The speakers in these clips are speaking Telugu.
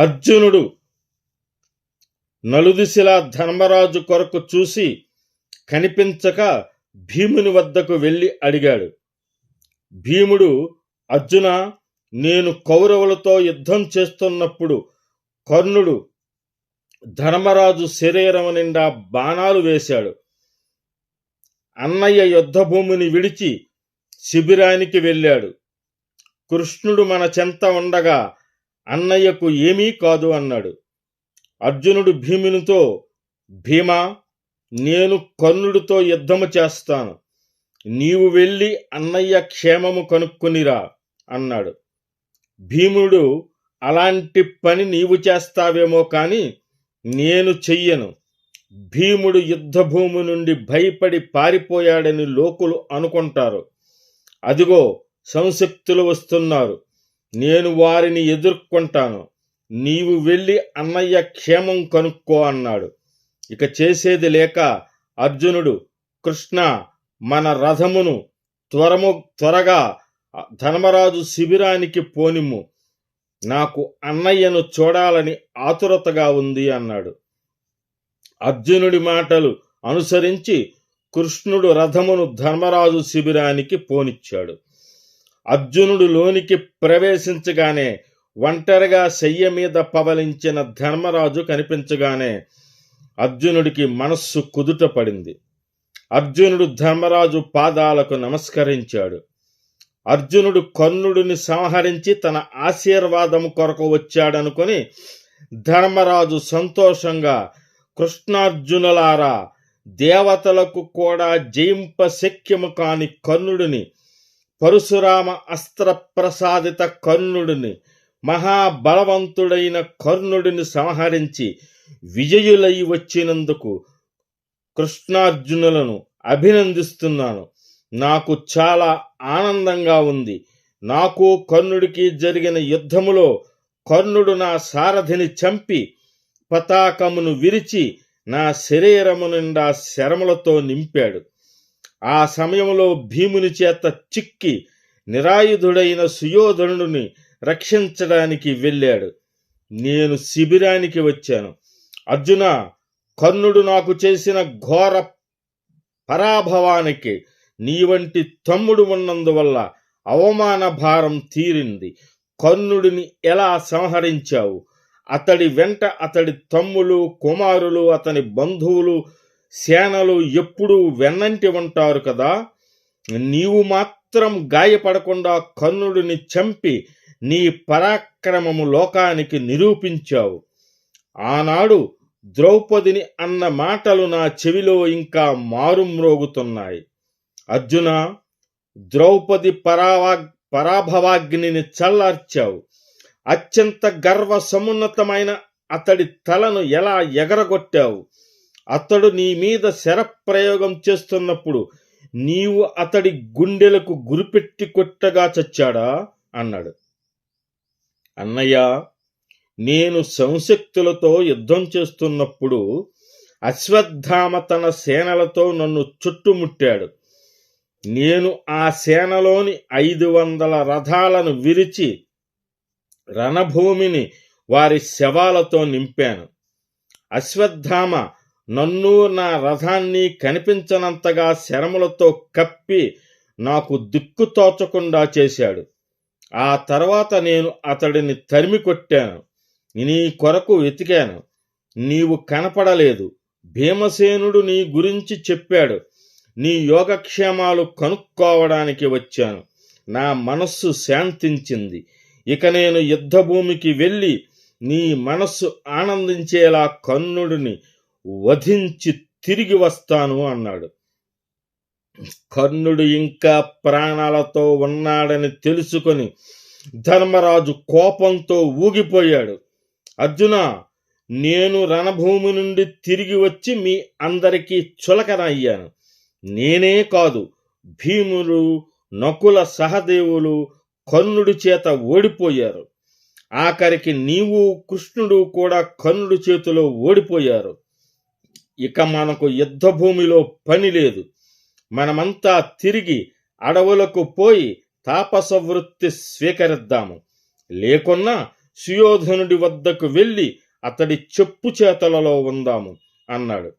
అర్జునుడు నలుదిశలా ధర్మరాజు కొరకు చూసి కనిపించక భీముని వద్దకు వెళ్ళి అడిగాడు. భీముడు అర్జున నేను కౌరవులతో యుద్ధం చేస్తున్నప్పుడు కర్ణుడు ధర్మరాజు శరీరం నిండా బాణాలు వేశాడు. అన్నయ్య యుద్ధభూమిని విడిచి శిబిరానికి వెళ్ళాడు. కృష్ణుడు మన చెంత ఉండగా అన్నయ్యకు ఏమీ కాదు అన్నాడు. అర్జునుడు భీమునితో భీమా నేను కర్ణుడితో యుద్ధము చేస్తాను. నీవు వెళ్ళి అన్నయ్య క్షేమము కనుక్కునిరా అన్నాడు. భీముడు అలాంటి పని నీవు చేస్తావేమో కానీ నేను చెయ్యను. భీముడు యుద్ధభూమి నుండి భయపడి పారిపోయాడని లోకులు అనుకుంటారు. అదిగో సంశక్తులు వస్తున్నారు. నేను వారిని ఎదుర్కొంటాను. నీవు వెళ్ళి అన్నయ్య క్షేమం కనుక్కో అన్నాడు. ఇక చేసేది లేక అర్జునుడు కృష్ణ మన రథమును త్వరము త్వరగా ధర్మరాజు శిబిరానికి పోనిమ్ము. నాకు అన్నయ్యను చూడాలని ఆతురతగా ఉంది అన్నాడు. అర్జునుడి మాటలు అనుసరించి కృష్ణుడు రథమును ధర్మరాజు శిబిరానికి పోనిచ్చాడు. అర్జునుడు లోనికి ప్రవేశించగానే ఒంటరిగా శయ్య మీద పవలించిన ధర్మరాజు కనిపించగానే అర్జునుడికి మనస్సు కుదుట పడింది. అర్జునుడు ధర్మరాజు పాదాలకు నమస్కరించాడు. అర్జునుడు కర్ణుడిని సంహరించి తన ఆశీర్వాదము కొరకు వచ్చాడనుకొని ధర్మరాజు సంతోషంగా కృష్ణార్జునులారా దేవతలకు కూడా జయింప శక్యము కాని కర్ణుడిని పరశురామ అస్త్ర ప్రసాదిత కర్ణుడిని మహాబలవంతుడైన కర్ణుడిని సంహరించి విజయులై వచ్చినందుకు కృష్ణార్జునులను అభినందిస్తున్నాను. నాకు చాలా ఆనందంగా ఉంది. నాకు కర్ణుడికి జరిగిన యుద్ధములో కర్ణుడు నా సారథిని చంపి పతాకమును విరిచి నా శరీరము నిండా శరములతో నింపాడు. ఆ సమయంలో భీముని చేత చిక్కి నిరాయుధుడైన సుయోధనుడిని రక్షించడానికి వెళ్ళాడు. నేను శిబిరానికి వచ్చాను. అర్జున కర్ణుడు నాకు చేసిన ఘోర పరాభవానికి నీ వంటి తమ్ముడు ఉన్నందువల్ల అవమాన భారం తీరింది. కర్ణుడిని ఎలా సంహరించావు? అతడి వెంట అతడి తమ్ములు కుమారులు అతని బంధువులు సేనలు ఎప్పుడూ వెన్నంటి ఉంటారు కదా? నీవు మాత్రం గాయపడకుండా కర్ణుడిని చంపి నీ పరాక్రమము లోకానికి నిరూపించావు. ఆనాడు ద్రౌపదిని అన్న మాటలు నా చెవిలో ఇంకా మారుమ్రోగుతున్నాయి. అర్జున ద్రౌపది పరావా పరాభవాగ్నిని చల్లార్చావు. అత్యంత గర్వ సమున్నతమైన అతడి తలను ఎలా ఎగరగొట్టావు? అతడు నీ మీద శరప్రయోగం చేస్తున్నప్పుడు నీవు అతడి గుండెలకు గురిపెట్టి కొట్టగా చచ్చాడా? అన్నాడు. అన్నయ్య నేను సంశక్తులతో యుద్ధం చేస్తున్నప్పుడు అశ్వత్థామ తన సేనలతో నన్ను చుట్టుముట్టాడు. నేను ఆ సేనలోని ఐదు వందల రథాలను విరిచి రణభూమిని వారి శవాలతో నింపాను. అశ్వత్థామ నన్ను నా రథాన్ని కనిపించనంతగా శరములతో కప్పి నాకు దిక్కు తోచకుండా చేశాడు. ఆ తర్వాత నేను అతడిని తరిమి కొట్టాను. నీ కొరకు వెతికాను. నీవు కనపడలేదు. భీమసేనుడు నీ గురించి చెప్పాడు. నీ యోగక్షేమాలు కనుక్కోవడానికి వచ్చాను. నా మనస్సు శాంతించింది. ఇక నేను యుద్ధభూమికి వెళ్ళి నీ మనస్సు ఆనందించేలా కర్ణుడిని వధించి తిరిగి వస్తాను అన్నాడు. కర్ణుడు ఇంకా ప్రాణాలతో ఉన్నాడని తెలుసుకొని ధర్మరాజు కోపంతో ఊగిపోయాడు. అర్జున నేను రణభూమి నుండి తిరిగి వచ్చి మీ అందరికీ చులకన అయ్యాను. నేనే కాదు భీములు నకుల సహదేవులు కర్ణుడి చేత ఓడిపోయారు. ఆఖరికి నీవు కృష్ణుడు కూడా కర్ణుడి చేతిలో ఓడిపోయారు. ఇక మనకు యుద్ధభూమిలో పని లేదు. మనమంతా తిరిగి అడవులకు పోయి తాపస వృత్తి స్వీకరిద్దాము. లేకున్నా సుయోధనుడి వద్దకు వెళ్ళి అతడి చెప్పు చేతలలో ఉందాము అన్నాడు.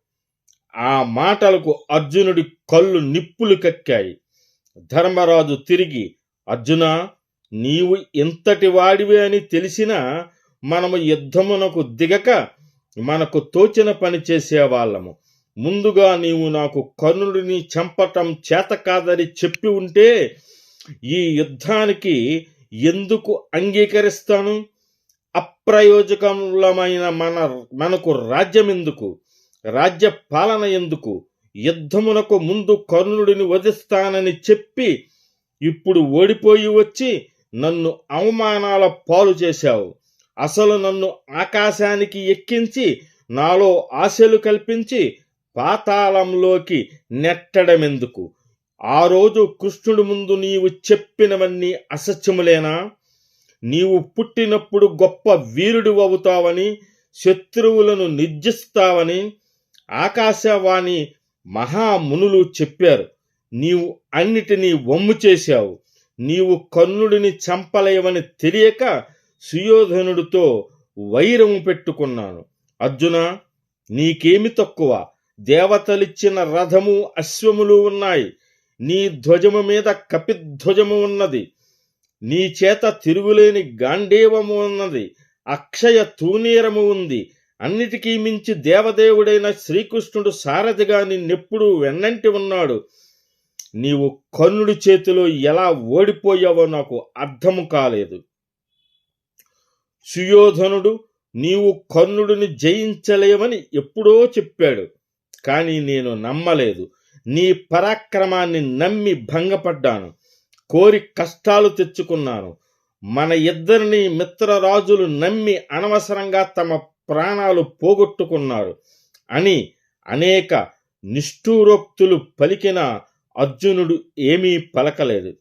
ఆ మాటలకు అర్జునుడి కళ్ళు నిప్పులు కక్కాయి. ధర్మరాజు తిరిగి అర్జున నీవు ఇంతటి వాడివే అని తెలిసినా మనము యుద్ధమునకు దిగక మనకు తోచిన పని చేసేవాళ్ళము ముందుగా నీవు నాకు కర్ణుడిని చంపటం చేత కాదని చెప్పి ఉంటే ఈ యుద్ధానికి ఎందుకు అంగీకరిస్తాను? అప్రయోజకములమైన మన మనకు రాజ్యం ఎందుకు? రాజ్య పాలన ఎందుకు? యుద్ధమునకు ముందు కర్ణుడిని వధిస్తానని చెప్పి ఇప్పుడు ఓడిపోయి వచ్చి నన్ను అవమానాల పాలు చేశావు. అసలు నన్ను ఆకాశానికి ఎక్కించి నాలో ఆశలు కల్పించి పాతాళంలోకి నెట్టడమెందుకు? ఆ రోజు కృష్ణుడి ముందు నీవు చెప్పినవన్నీ అసత్యములేనా? నీవు పుట్టినప్పుడు గొప్ప వీరుడు అవుతావని శత్రువులను నిర్జిస్తావని ఆకాశవాణి మహామునులు చెప్పారు. నీవు అన్నిటినీ వమ్ము చేశావు. నీవు కర్ణుడిని చంపలేవని తెలియక సుయోధనుడితో వైరము పెట్టుకున్నాను. అర్జున నీకేమి తక్కువ? దేవతలిచ్చిన రథము అశ్వములు ఉన్నాయి. నీ ధ్వజము మీద కపిధ్వజము ఉన్నది. నీ చేత తిరుగులేని గాంధేవము ఉన్నది. అక్షయ తూనీరము ఉంది. అన్నిటికీ మించి దేవదేవుడైన శ్రీకృష్ణుడు సారథిగా నిన్నెప్పుడు వెన్నంటి ఉన్నాడు. నీవు కర్ణుడి చేతిలో ఎలా ఓడిపోయావో నాకు అర్థము కాలేదు. సుయోధనుడు నీవు కర్ణుడిని జయించలేవని ఎప్పుడో చెప్పాడు. కానీ నేను నమ్మలేదు. నీ పరాక్రమాన్ని నమ్మి భంగపడ్డాను. కోరి కష్టాలు తెచ్చుకున్నాను. మన ఇద్దరిని మిత్రరాజులు నమ్మి అనవసరంగా తమ ప్రాణాలు పోగొట్టుకున్నారు అని అనేక నిష్ఠూరోక్తులు పలికిన అర్జునుడు ఏమీ పలకలేదు.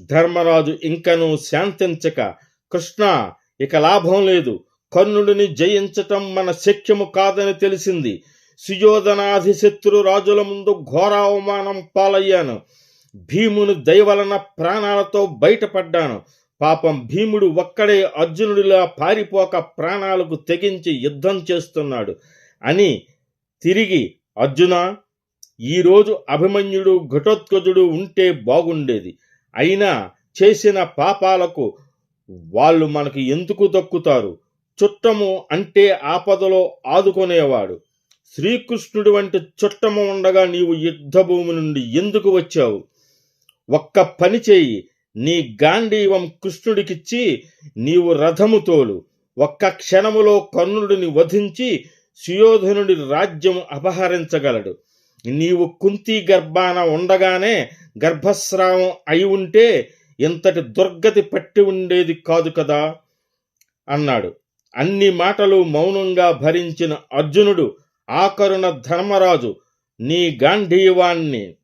ధర్మరాజు ఇంకనూ శాంతించక కృష్ణ ఇక లాభం లేదు. కర్ణుడిని జయించటం మన శక్యము కాదని తెలిసింది. సుయోధనాధిశత్రు రాజుల ముందు ఘోరావమానం పాలయ్యాను. భీముని దయవలన ప్రాణాలతో బయటపడ్డాను. పాపం భీముడు ఒక్కడే అర్జునుడిలా పారిపోక ప్రాణాలకు తెగించి యుద్ధం చేస్తున్నాడు అని తిరిగి అర్జున ఈరోజు అభిమన్యుడు ఘటోత్కజుడు ఉంటే బాగుండేది. అయినా చేసిన పాపాలకు వాళ్ళు మనకు ఎందుకు దక్కుతారు? చుట్టము అంటే ఆపదలో ఆదుకునేవాడు. శ్రీకృష్ణుడి వంటి చుట్టము ఉండగా నీవు యుద్ధభూమి నుండి ఎందుకు వచ్చావు? ఒక్క పని చేయి నీ గాంధీవం కృష్ణుడికిచ్చి నీవు రథము తోలు. ఒక్క క్షణములో కర్ణుడిని వధించి సుయోధనుడి రాజ్యం అపహరించగలడు. నీవు కుంతి గర్భాన ఉండగానే గర్భస్రావం అయి ఉంటే ఇంతటి దుర్గతి పట్టి ఉండేది కాదు కదా అన్నాడు. అన్ని మాటలు మౌనంగా భరించిన అర్జునుడు ఆకరుణ ధర్మరాజు నీ గాంధీవాన్ని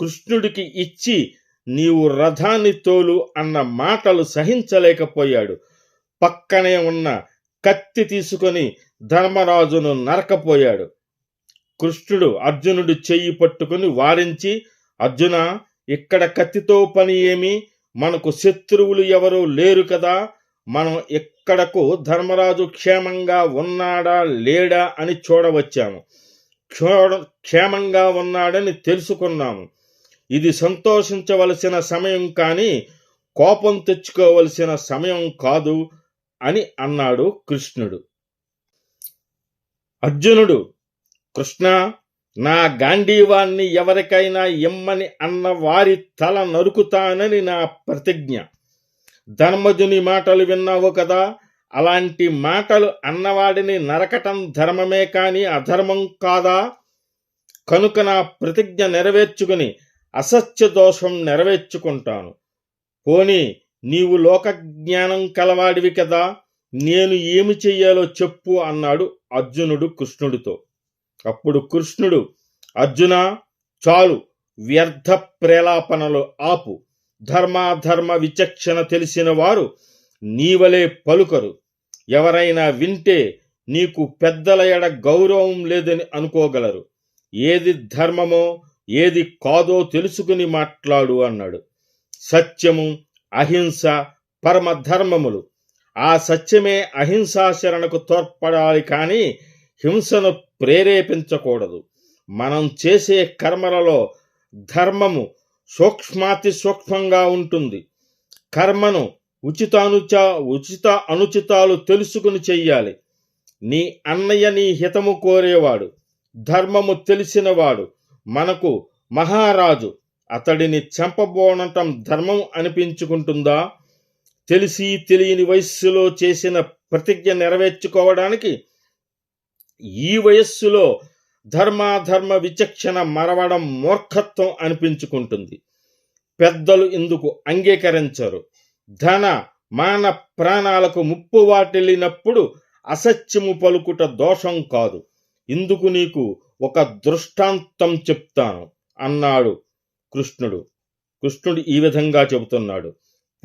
కృష్ణుడికి ఇచ్చి నీవు రథాన్ని తోలు అన్న మాటలు సహించలేకపోయాడు. పక్కనే ఉన్న కత్తి తీసుకొని ధర్మరాజును నరకపోయాడు. కృష్ణుడు అర్జునుడి చెయ్యి పట్టుకుని వారించి అర్జున ఇక్కడ కత్తితో పని ఏమి? మనకు శత్రువులు ఎవరూ లేరు కదా. మనం ఎక్కడకు ధర్మరాజు క్షేమంగా ఉన్నాడా లేడా అని చూడవచ్చాము. చూడ క్షేమంగా ఉన్నాడని తెలుసుకున్నాము. ఇది సంతోషించవలసిన సమయం కానీ కోపం తెచ్చుకోవలసిన సమయం కాదు అని అన్నాడు కృష్ణుడు. అర్జునుడు కృష్ణ నా గాంధీవాన్ని ఎవరికైనా ఇమ్మని అన్న వారి తల నరుకుతానని నా ప్రతిజ్ఞ. ధర్మజుని మాటలు విన్నావు కదా అలాంటి మాటలు అన్నవాడిని నరకటం ధర్మమే కాని అధర్మం కాదా? కనుక నా ప్రతిజ్ఞ నెరవేర్చుకుని అసత్య దోషం నెరవేర్చుకుంటాను. పోనీ నీవు లోకజ్ఞానం కలవాడివి కదా నేను ఏమి చెయ్యాలో చెప్పు అన్నాడు అర్జునుడు కృష్ణుడితో. అప్పుడు కృష్ణుడు అర్జున చాలు వ్యర్థ ప్రేలాపనలు ఆపు. ధర్మాధర్మ విచక్షణ తెలిసిన వారు నీవలే పలుకరు. ఎవరైనా వింటే నీకు పెద్దల ఎడ గౌరవం లేదని అనుకోగలరు. ఏది ధర్మమో ఏది కాదో తెలుసుకుని మాట్లాడు అన్నాడు. సత్యము అహింస పరమధర్మములు ఆ సత్యమే అహింసాచరణకు తోడ్పడాలి కానీ హింసను ప్రేరేపించకూడదు. మనం చేసే కర్మలలో ధర్మము సూక్ష్మాతి సూక్ష్మంగా ఉంటుంది. కర్మను ఉచితానుచ ఉచిత అనుచితాలు తెలుసుకుని చెయ్యాలి. నీ అన్నయ్య నీ హితము కోరేవాడు ధర్మము తెలిసినవాడు మనకు మహారాజు అతడిని చంపబోనటం ధర్మం అనిపించుకుంటుందా? తెలిసి తెలియని వయస్సులో చేసిన ప్రతిజ్ఞ నెరవేర్చుకోవడానికి ఈ వయస్సులో ధర్మాధర్మ విచక్షణ మరవడం మూర్ఖత్వం అనిపించుకుంటుంది. పెద్దలు ఇందుకు అంగీకరించరు. ధన మాన ప్రాణాలకు ముప్పు వాటిల్లినప్పుడు అసత్యము పలుకుట దోషం కాదు. ఇందుకు నీకు ఒక దృష్టాంతం చెప్తాను అన్నాడు కృష్ణుడు. కృష్ణుడు ఈ విధంగా చెబుతున్నాడు.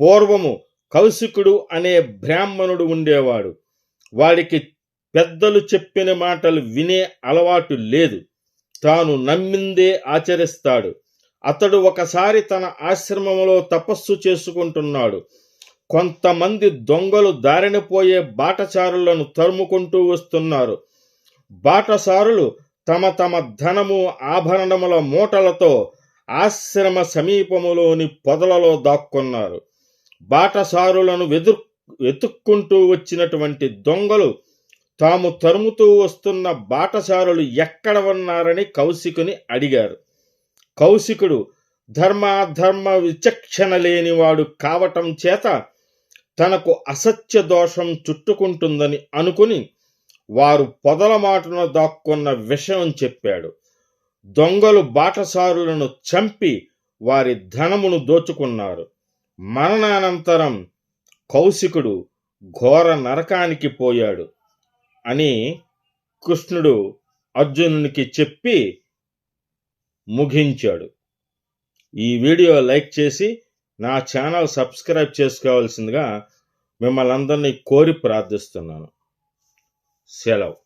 పూర్వము కౌశికుడు అనే బ్రాహ్మణుడు ఉండేవాడు. వాడికి పెద్దలు చెప్పిన మాటలు వినే అలవాటు లేదు. తాను నమ్మిందే ఆచరిస్తాడు. అతడు ఒకసారి తన ఆశ్రమంలో తపస్సు చేసుకుంటున్నాడు. కొంతమంది దొంగలు దారిన పోయే బాటసారులను తరుముకుంటూ వస్తున్నారు. బాటసారులు తమ తమ ధనము ఆభరణముల మూటలతో ఆశ్రమ సమీపములోని పొదలలో దాక్కున్నారు. బాటసారులను వెదుర్ వెతుక్కుంటూ వచ్చినటువంటి దొంగలు తాము తరుముతూ వస్తున్న బాటసారులు ఎక్కడ ఉన్నారని కౌశికుని అడిగారు. కౌశికుడు ధర్మాధర్మ విచక్షణ లేనివాడు కావటం చేత తనకు అసత్య దోషం చుట్టుకుంటుందని అనుకుని వారు పొదల మాటను దాక్కున్న విషయం చెప్పాడు. దొంగలు బాటసారులను చంపి వారి ధనమును దోచుకున్నారు. మరణానంతరం కౌశికుడు ఘోర నరకానికి పోయాడు. అని కృష్ణుడు అర్జునునికి చెప్పి ముగించాడు. ఈ వీడియో లైక్ చేసి నా ఛానల్ సబ్స్క్రైబ్ చేసుకోవాల్సిందిగా మిమ్మల్ని అందరినీ కోరి ప్రార్థిస్తున్నాను. సెలవు.